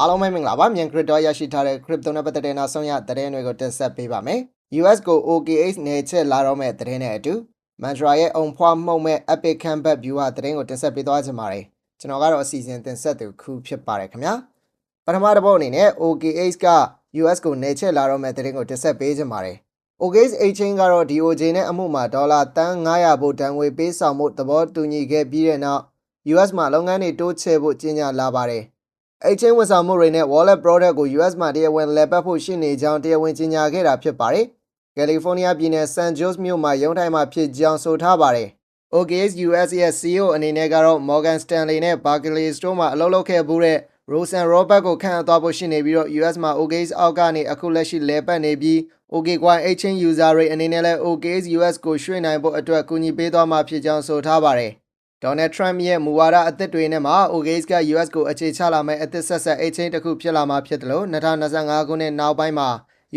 အားလုံးပဲမင်္ဂလာပါမြန် crypto ရရှိထားတဲ့ crypto နဲ့ပတ်သက်တဲ့နောက်ဆုံးရသတင်းတွေကိုတင်ဆက်ပေးပါမယ်။ US ကို OKX နယ်ချက်လာတော့မဲ့သတင်းနဲ့အတူ Mantra ရဲ့အုံဖွားမှုတ်မဲ့ Epic Comeback View ဟာသတင်းကိုတင်ဆက်ပေးသွားကြပါမယ်။ကျွန်တော်ကတော့အစီအစဉ်တင်ဆက်သူခုဖြစ်ပါတယ်ခင်ဗျာ။ပထမတစ်ပုတ်အနေနဲ့ OKX က US ကိုနယ်ချက်လာတော့မဲ့သတင်းကိုတင်ဆက်ပေးကြပါမယ်။ OKX exchange ကတော့ DOJ နဲ့အမှုမှာဒေါ်လာတန်း900ဖို့တန်ငွေပေးဆောင်မှုသဘောတူညီခဲ့ပြီးတဲ့နောက် US မှာလုပ်ငန်းတွေတိုးချဲ့ဖို့ကြေညာလာပါတယ်။ exchange ဝန်ဆောင်မှုတွေနဲ့ wallet product ကို US မှာတရားဝင်လည်ပတ်ဖို့ရှိနေကြောင်းတရားဝင်ကြေညာခဲ့တာဖြစ်ပါတယ်။ California ပြည်နယ် San Jose မြို့မှာရုံးထိုင်မှာဖြစ်ကြောင်းဆိုထားပါတယ်။ OKX US ရဲ့ CEO အနေနဲ့ကတော့ Morgan Stanley နဲ့ Barclays တို့မှာအလုပ်လုပ်ခဲ့မှုတဲ့ Rosen Robert ကိုခန့်အပ်သွားဖို့ရှိနေပြီးတော့ US မှာ OKX အောက်ကနေအခုလက်ရှိလည်ပတ်နေပြီး OKcoin exchange user တွေအနေနဲ့လည်း OKX US ကိုရွှေ့နိုင်ဖို့အတွက်ကူညီပေးသွားမှာဖြစ်ကြောင်းဆိုထားပါတယ်။ Donald Trump ရဲ့မူဝါဒအသစ်တွေနဲ့မှာ OKX က US ကိုအခြေချလာမဲ့အသစ်ဆက်ဆက် exchange တစ်ခုဖြစ်လာမှာဖြစ်တယ်လို့2025ခုနှစ်နောက်ပိုင်းမှာ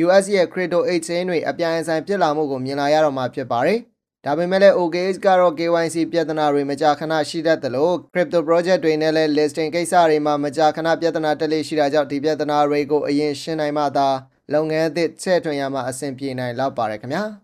US ရဲ့ crypto exchange တွေအပြိုင်အဆိုင်ဖြစ်လာမှုကိုမြင်လာရတော့မှာဖြစ်ပါတယ်။ဒါပေမဲ့လည်း OKX ကတော့ KYC ပြဿနာတွေမကြာခဏရှိတတ်တယ်လို့ crypto project တွေနဲ့လည်း listing ကိစ္စတွေမှာမကြာခဏပြဿနာတက်လေရှိတာကြောင့်ဒီပြဿနာတွေကိုအရင်ရှင်းနိုင်မှသာလုပ်ငန်းအသစ်ချဲ့ထွင်ရမှာအဆင်ပြေနိုင်လောက်ပါတယ်ခင်ဗျာ။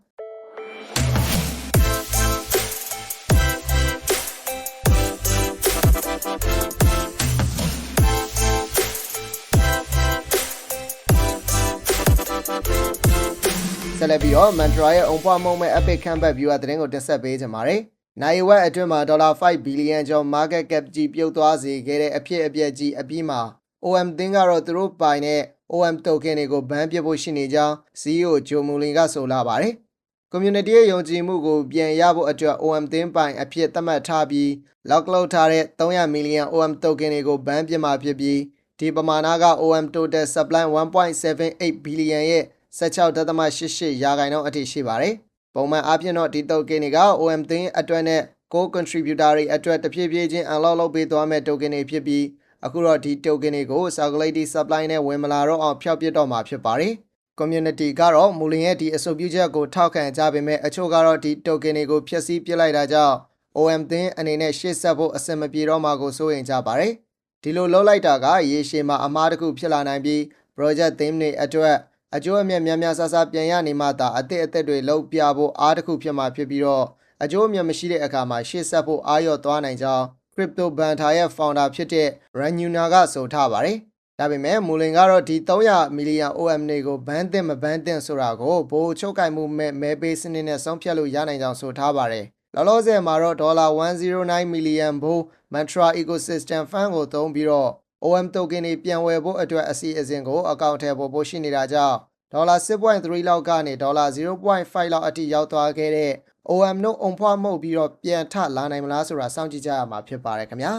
ဆက်လက်ပြီးတော့ Mantra ရဲ့အုံဖွားမုံမဲ့ Epic Comeback View အသတင်းကိုတင်ဆက်ပေးကြပါမယ်။နိုင်ဝက်အတွင်းမှာဒေါ်လာ5ဘီလီယံကျော် market cap ကြီးပြုတ်သွားစေခဲ့တဲ့အဖြစ်အပျက်ကြီးအပြီးမှာ OM တင်းကတော့သူတို့ပိုင်တဲ့ OM token တွေကိုဘန်းပြဖို့ရှိနေကြောင်း CEO ဂျိုမူလင်ကဆိုလာပါတယ်။ community ရဲ့ယုံကြည်မှုကိုပြန်ရဖို့အတွက် OM တင်းပိုင်အဖြစ်သတ်မှတ်ထားပြီး lock လုပ်ထားတဲ့300 million OM token တွေကိုဘန်းပြမှာဖြစ်ပြီးဒီပမာဏက OM total supply 1.78 billion ရဲ့ 16.88ရာခိုင်နှုန်းအထိရှိပါတယ်။ပုံမှန်အားဖြင့်တော့ဒီ token တွေက OM သင်းအတွက်နဲ့ co-contributor တွေအတွက်တဖြည်းဖြည်းချင်း unlock လုပ်ပေးသွားမဲ့ token တွေဖြစ်ပြီးအခုတော့ဒီ token တွေကို circulating supply နဲ့ဝင်မလာတော့အောင်ဖျောက်ပစ်တော့မှာဖြစ်ပါတယ်။ community ကတော့မူလင်ရဲ့ဒီအဆိုပြုချက်ကိုထောက်ခံကြပေမဲ့အချို့ကတော့ဒီ token တွေကိုဖျက်ဆီးပစ်လိုက်တာကြောင့် OM သင်းအနေနဲ့ရှေ့ဆက်ဖို့အဆင်မပြေတော့မှာကိုစိုးရိမ်ကြပါတယ်။ဒီလိုလှုပ်လိုက်တာကရေရှည်မှာအမားတစ်ခုဖြစ်လာနိုင်ပြီး project theme တွေအတွက် အကျိုးအမြတ်များများဆဆပြန်ရနေမှသာအသစ်အသက်တွေလှုပ်ပြဖို့အားတစ်ခုဖြစ်မှာဖြစ်ပြီးတော့အကျိုးအမြတ်မရှိတဲ့အခါမှာရှေ့ဆက်ဖို့အားလျော့သွားနိုင်ကြောင်း Crypto Banter ရဲ့ founder ဖြစ်တဲ့ Ranyuna ကဆိုထားပါတယ်။ဒါပေမဲ့မူလင်ကတော့ဒီ300 million OM တွေကိုဘန်းသင့်မဘန်းသင့်ဆိုတာကိုဘိုးချုပ်ကင်မှုမဲ့မဲပေးစနစ်နဲ့ဆုံးဖြတ်လို့ရနိုင်ကြောင်းဆိုထားပါတယ်။လောလောဆယ်မှာတော့ဒေါ်လာ109 million ဘိုး Mantra Ecosystem Fund ကိုသုံးပြီးတော့ OM token တွေပြန်ဝယ်ဖို့အတွက်အစီအစဉ်ကိုအကောင့်ထဲပေါ်ပို့ရှိနေတာကြောင့်ဒေါ်လာ6.3လောက်ကနေဒေါ်လာ0.5လောက်အထိရောက်သွားခဲ့တဲ့ OM တို့အုံဖွားမှုတ်ပြီးတော့ပြန်ထလာနိုင်မလားဆိုတာစောင့်ကြည့်ကြရမှာဖြစ်ပါတယ်ခင်ဗျာ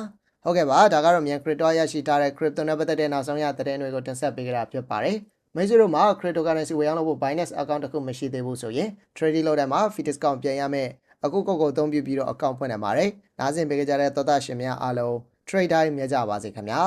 ဟုတ်ကဲ့ပါဒါကတော့မြန် crypto ရရှိထားတဲ့ crypto နဲ့ပတ်သက်တဲ့နောက်ဆုံးရသတင်းတွေကိုတင်ဆက်ပေးကြတာဖြစ်ပါတယ်မိတ်ဆွေတို့မှာ cryptocurrency ဝယ်အောင်လုပ်ဖို့ Binance account တစ်ခုမရှိသေးဘူးဆိုရင် trading လုပ်တဲ့မှာ fee discount ပြန်ရမယ်အခုကိုကိုအသုံးပြုပြီးတော့ account ဖွင့်နိုင်ပါတယ်နားဆင်ပေးကြတဲ့သောတာရှင်များအားလုံး trade တိုင်းမြဲကြပါစေခင်ဗျာ